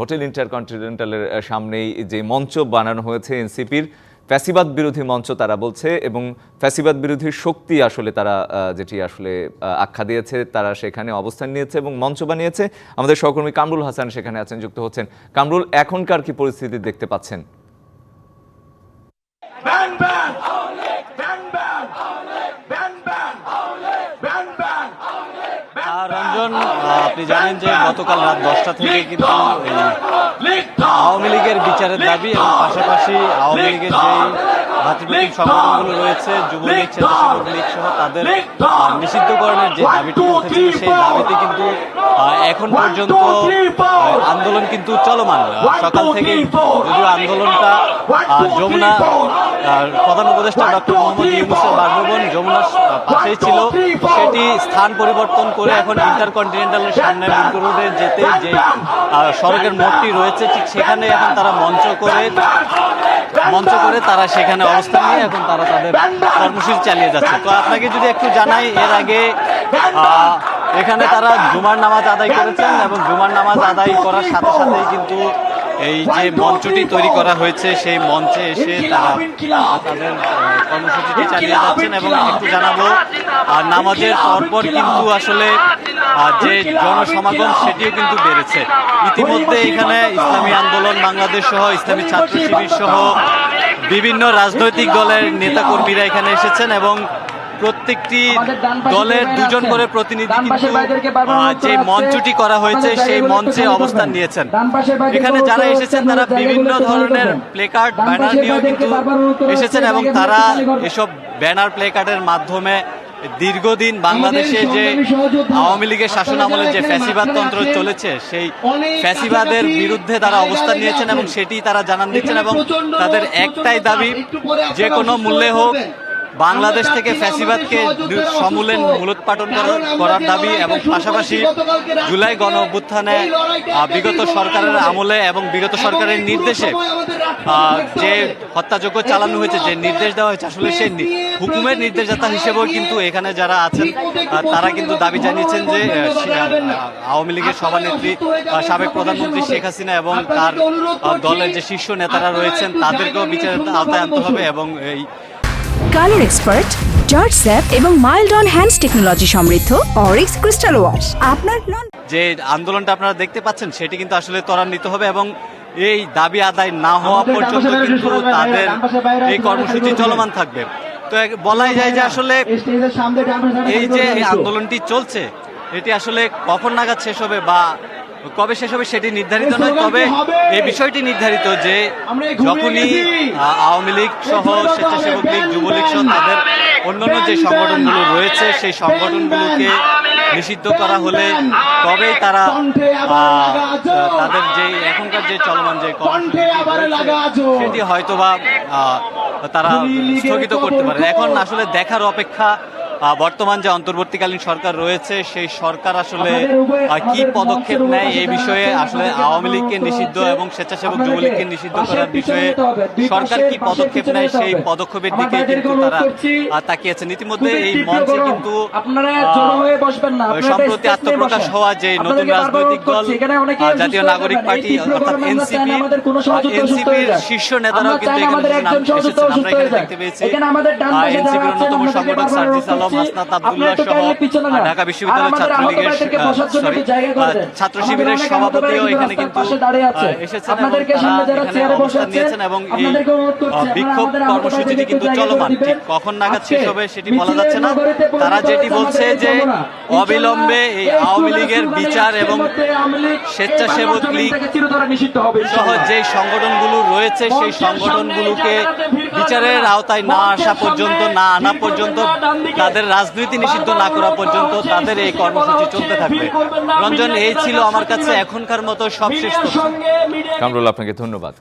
Hotel ইন্টারকন্টিনেন্টালের সামনেই যে মঞ্চ বানানো হয়েছে এনসিপির, ফ্যাসিবাদ বিরোধী মঞ্চ তারা বলছে, এবং ফ্যাসিবাদ বিরোধী শক্তি আসলে তারা যেটি আসলে আখ্যা দিয়েছে, তারা সেখানে অবস্থান নিয়েছে এবং মঞ্চ বানিয়েছে। আমাদের সহকর্মী কামরুল হাসান সেখানে আছেন, যুক্ত হচ্ছেন। কামরুল, এখনকার কি পরিস্থিতি দেখতে পাচ্ছেন? রঞ্জন আপনি জানেন যে গতকাল রাত দশটা থেকে কিন্তু আওয়ামী লীগের বিচারের দাবি এবং পাশাপাশি আওয়ামী লীগের যে ভাতৃপ্রতিম সংগঠনগুলো রয়েছে যুবলীগ স্বেচ্ছাসেবক লীগ সহ তাদের নিষিদ্ধকরণের যে দাবিটি উঠেছিল সেই দাবিতে কিন্তু এখন পর্যন্ত আন্দোলন কিন্তু চলমান। সকাল থেকে যদিও আন্দোলনটা যমুনা প্রধান উপদেষ্টা ডক্টর মোহাম্মদ ইউনুসের বাসভবন যমুনার পাশেই ছিল। সেটি স্থান পরিবর্তন করে এখন ইন্টারকন্টিনেন্টালের সামনে মিন্টু রোডে যেতে যে সড়কের মোড়টি রয়েছে ঠিক সেখানে এখন তারা মঞ্চ করে মঞ্চ করে তারা সেখানে অবস্থান নিয়ে এখন তারা তাদের কর্মসূচি চালিয়ে যাচ্ছে। তো আপনাকে যদি একটু জানাই এর আগে এখানে তারা জুমার নামাজ আদায় করেছেন এবং জুমার নামাজ আদায় করার সাথে সাথেই কিন্তু এই যে মঞ্চটি তৈরি করা হয়েছে সেই মঞ্চে এসে তারা তাদের কর্মসূচিটি চালিয়ে যাচ্ছেন এবং একটু জানাব আর নামাজের পরপর কিন্তু আসলে যে জনসমাগম সেটিও কিন্তু বেড়েছে। ইতিমধ্যে এখানে ইসলামী আন্দোলন বাংলাদেশ সহ ইসলামী ছাত্র শিবির সহ বিভিন্ন রাজনৈতিক দলের নেতাকর্মীরা এখানে এসেছেন এবং প্রত্যেকটি দলের দুজন করে প্রতিনিধি কিন্তু যে মঞ্চটি করা হয়েছে সেই মঞ্চে অবস্থান নিয়েছেন। এখানে যারা এসেছেন তারা বিভিন্ন ধরনের প্লেকার্ড ব্যানার নিয়েও কিন্তু এসেছেন এবং তারা এসব ব্যানার প্লেকার্ডের মাধ্যমে দীর্ঘদিন বাংলাদেশে যে আওয়ামী লীগের শাসন আমলে যে ফ্যাসিবাদ তন্ত্র চলেছে সেই ফ্যাসিবাদের বিরুদ্ধে তারা অবস্থান নিয়েছেন এবং সেটি তারা জানান দিচ্ছেন এবং তাদের একটাই দাবি যে কোনো মূল্যে হোক বাংলাদেশ থেকে ফ্যাসিবাদকে সমূলে মূলোৎপাটন করার- দাবি এবং পাশাপাশি জুলাই গণ অভ্যুত্থানে বিগত সরকারের আমলে এবং বিগত সরকারের নির্দেশে যে হত্যাযজ্ঞ চালানো হয়েছে যে নির্দেশ দেওয়া হয়েছে আসলে সেই হুকুমের নির্দেশদাতা হিসেবেও কিন্তু এখানে যারা আছেন তারা কিন্তু দাবি জানিয়েছেন যে আওয়ামী লীগের সভানেত্রী সাবেক প্রধানমন্ত্রী শেখ হাসিনা এবং তার দলের যে শীর্ষ নেতারা রয়েছেন তাদেরকেও বিচারের আওতায় আনতে হবে এবং এই কালার এক্সপার্ট জর্জ স্যাপ এবং মাইল্ড অন হ্যান্ডস টেকনোলজি সমৃদ্ধ অরিক্স ক্রিস্টাল ওয়াশ আপনার নন যে আন্দোলনটা আপনারা দেখতে পাচ্ছেন সেটি কিন্তু আসলে ত্বরান্বিত হবে এবং এই দাবি আদায় না হওয়া পর্যন্ত কিন্তু তাদের এই কর্মসূচি চলমান থাকবে। তো বলাই যায় যে আসলে এই যে আন্দোলনটি চলছে এটি আসলে কখন নাগাদ শেষ হবে বা কবে শেষ হবে সেটি নির্ধারিত নয় তবে এই বিষয়টি নির্ধারিত যে যখনই আওয়ামী লীগ সহ স্বেচ্ছাসেবক লীগ যুবলীগ সহ তাদের অন্যান্য যে সংগঠনগুলো রয়েছে সেই সংগঠনগুলোকে নিষিদ্ধ করা হলে তবেই তারা তাদের যে এখনকার যে চলমান যে সেটি হয়তোবা তারা স্থগিত করতে পারে। এখন আসলে দেখার অপেক্ষা বর্তমান যে অন্তর্বর্তীকালীন সরকার রয়েছে সেই সরকার আসলে কি পদক্ষেপ নেয় এই বিষয়ে আসলে আওয়ামী লীগকে নিষিদ্ধ এবং স্বেচ্ছাসেবক যুবলীগকে নিষিদ্ধ করার বিষয়ে সরকার কি পদক্ষেপ নেয় সেই পদক্ষেপের দিকে কিন্তু তারা তাকিয়েছেন ইতিমধ্যে এই মঞ্চে কিন্তু সম্প্রতি আত্মপ্রকাশ হওয়া যে নতুন রাজনৈতিক দল জাতীয় নাগরিক পার্টি অর্থাৎ এনসিপি এনসিপির শীর্ষ নেতারাও কিন্তু এখানে। আমরা এখানে। দেখতে পেয়েছি এনসিপির অন্যতম সংগঠক সার্জিস আলম আব্দুল্লাহ সহ। ঢাকা বিশ্ববিদ্যালয় ছাত্রলীগের। ছাত্র শিবিরের সভাপতিও এখানে কিন্তু এসেছেন এবং এখানে অবস্থান নিয়েছেন এবং এই বিক্ষোভ কর্মসূচিটি কিন্তু চলমান ঠিক কখন নাগাদ শেষ হবে সেটি বলা যাচ্ছে না তারা যেটি বলছে যে অবিলম্বে এই আওয়ামী লীগের বিচার এবং স্বেচ্ছাসেবক লীগ সহ। যে সংগঠনগুলো রয়েছে সেই সংগঠনগুলোকে বিচারের আওতায় না আসা পর্যন্ত না আনা পর্যন্ত তাদের রাজনীতি নিষিদ্ধ না করা পর্যন্ত তাদের এই কর্মসূচি চলতে থাকবে। রঞ্জন, এই ছিল আমার কাছে এখনকার মতো সবশেষ কামরুল, আপনাকে ধন্যবাদ।